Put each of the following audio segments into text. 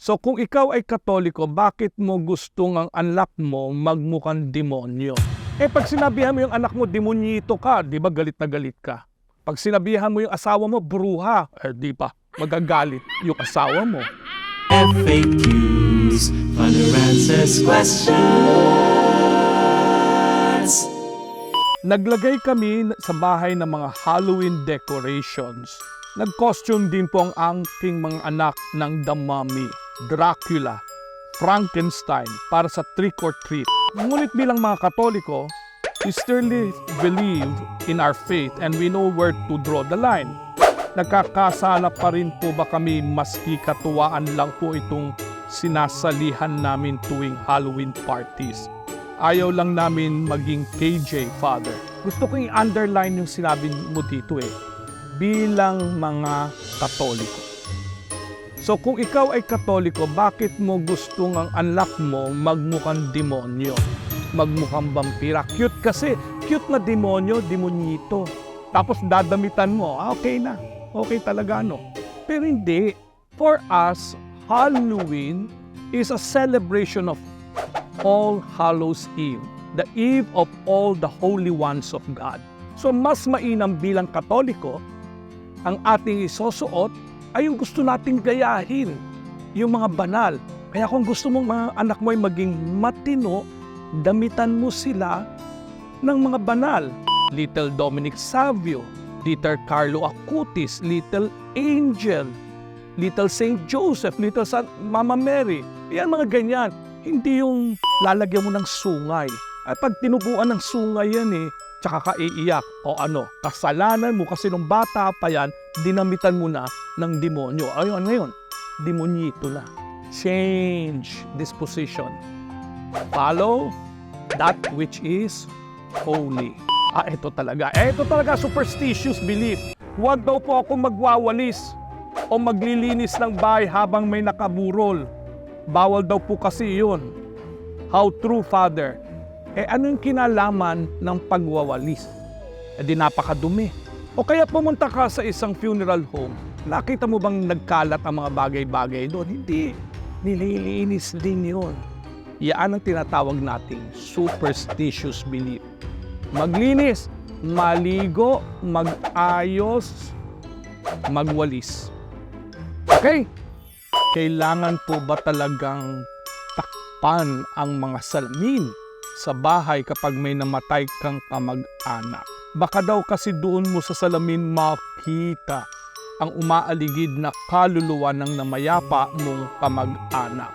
So kung ikaw ay katoliko, bakit mo gustong ang anak mo magmukhang demonyo? Eh pag sinabihan mo yung anak mo, demonyito ka, di ba galit na galit ka? Pag sinabihan mo yung asawa mo, bruha, eh di pa, magagalit yung asawa mo. FAQs, Father answers questions. Naglagay kami sa bahay ng mga Halloween decorations. Nag-costume din po ang aking mga anak ng Mummy, Dracula, Frankenstein para sa trick or treat. Ngunit bilang mga Katoliko, we sternly believe in our faith and we know where to draw the line. Nagkakasala pa rin po ba kami maski katuwaan lang po itong sinasalihan namin tuwing Halloween parties? Ayaw lang namin maging KJ, Father. Gusto ko i-underline yung sinabi mo dito eh. Bilang mga Katoliko. So kung ikaw ay Katoliko, bakit mo gustong ang anak mo magmukhang demonyo? Magmukhang vampira? Cute kasi. Cute na demonyo, demonyito. Tapos dadamitan mo, ah, okay na. Okay talaga, no? Pero hindi. For us, Halloween is a celebration of All Hallows Eve, the Eve of all the holy ones of God. So mas mainam bilang Katoliko, ang ating isusuot ay yung gusto nating gayahin, yung mga banal. Kaya kung gusto mong mga anak mo ay maging matino, damitan mo sila ng mga banal. Little Dominic Savio, Little Carlo Acutis, Little Angel, Little Saint Joseph, Little San Mama Mary. Yan mga ganyan. Hindi yung lalagyan mo ng sungay. At pag tinubuan ng sungay yan eh, tsaka ka iiyak. O ano, kasalanan mo kasi nung bata pa yan, dinamitan mo na ng demonyo. Ayun, ngayon, demonyito na. Change disposition. Follow that which is holy. Ah, ito talaga. Ito talaga superstitious belief. Huwag daw po ako magwawalis o maglilinis ng bahay habang may nakaburol. Bawal daw po kasi yun. How true, Father? Eh ano yung kinalaman ng pagwawalis? Eh di napakadumi. O kaya pumunta ka sa isang funeral home, nakita mo bang nagkalat ang mga bagay-bagay doon? Hindi. Nililinis din yun. Yan ang tinatawag nating superstitious belief. Maglinis, maligo, mag-ayos, magwalis. Okay? Kailangan po ba talagang takpan ang mga salamin sa bahay kapag may namatay kang kamag-anak? Baka daw kasi doon mo sa salamin makita ang umaaligid na kaluluwa ng namayapa mong kamag-anak.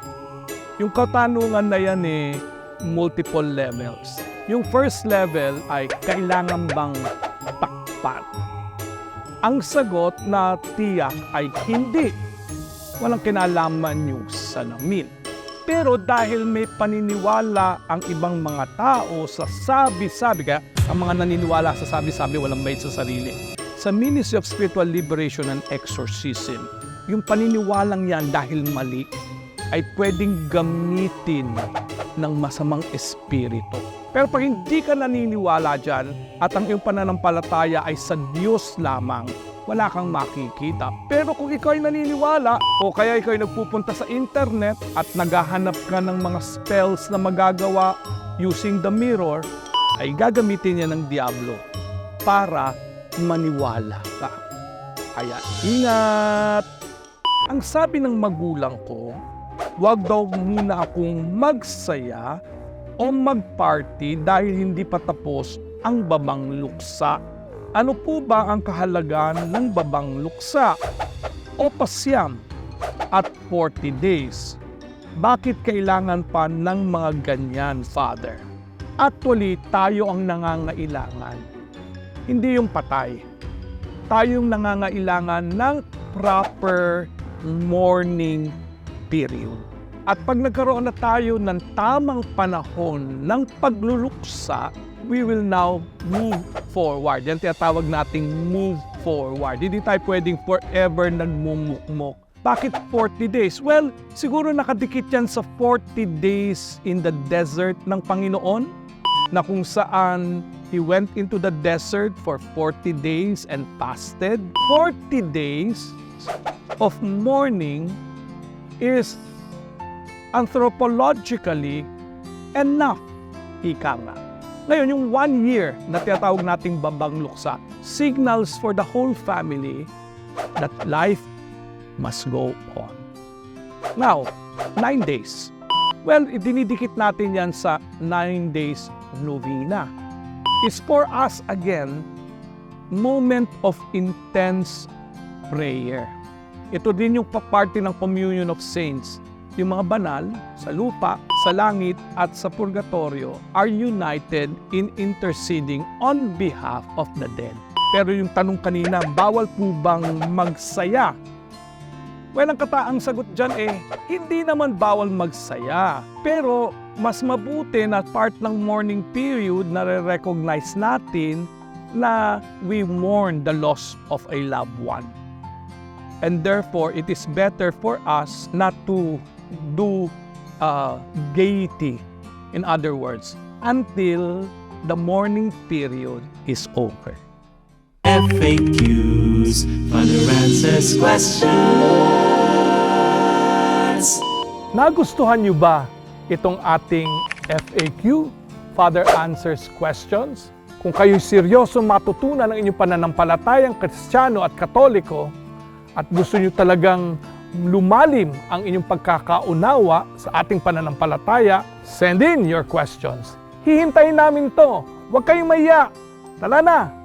Yung katanungan na yan eh, multiple levels. Yung first level ay kailangan bang takpan? Ang sagot na tiyak ay hindi. Walang kinalaman yung salamin. Pero dahil may paniniwala ang ibang mga tao sa sabi-sabi, kaya ang mga naniniwala sa sabi-sabi walang bayad sa sarili. Sa Ministry of Spiritual Liberation and Exorcism, yung paniniwalang yan dahil mali, ay pwedeng gamitin ng masamang espiritu. Pero pag hindi ka naniniwala dyan at ang iyong pananampalataya ay sa Diyos lamang, wala kang makikita. Pero kung ikaw ay naniniwala o kaya ikaw ay nagpupunta sa internet at naghahanap ka ng mga spells na magagawa using the mirror, ay gagamitin niya ng Diablo para maniwala ka. Kaya ingat! Ang sabi ng magulang ko, wag daw muna akong magsaya o magparty dahil hindi pa tapos ang babang luksa. Ano po ba ang kahalagan ng babang luksa? O pasyam at 40 days. Bakit kailangan pa ng mga ganyan, Father? Actually, tayo ang nangangailangan. Hindi yung patay. Tayong nangangailangan ng proper mourning period. At pag nagkaroon na tayo ng tamang panahon ng pagluluksa, we will now move forward. Yan tinatawag nating move forward. Hindi tayo pwedeng forever nagmumukmok. Bakit 40 days? Well, siguro nakadikit yan sa 40 days in the desert ng Panginoon na kung saan He went into the desert for 40 days and fasted. 40 days of mourning is anthropologically enough. Ika nga. Ngayon, yung one year na tinatawag nating bambang luksa, signals for the whole family that life must go on. Now, nine days. Well, dinidikit natin yan sa nine days novena. Is for us again, moment of intense prayer. Ito din yung party ng communion of saints. Yung mga banal sa lupa, sa langit at sa purgatorio are united in interceding on behalf of the dead. Pero yung tanong kanina, bawal po bang magsaya? Well, ang kataang sagot dyan eh, hindi naman bawal magsaya. Pero mas mabuti na part ng mourning period na re-recognize natin na we mourn the loss of a loved one. And therefore, it is better for us not to do uh, gaiety, in other words, until the mourning period is over. FAQs. Father answers questions. Nagustuhan niyo ba itong ating FAQ, Father Answers Questions? Kung kayo seryoso matutunan ang inyong pananampalatayang kristyano at katoliko at gusto niyo talagang lumalim ang inyong pagkakaunawa sa ating pananampalataya, send in your questions. Hihintayin namin to. Huwag kayong maiya. Tala na!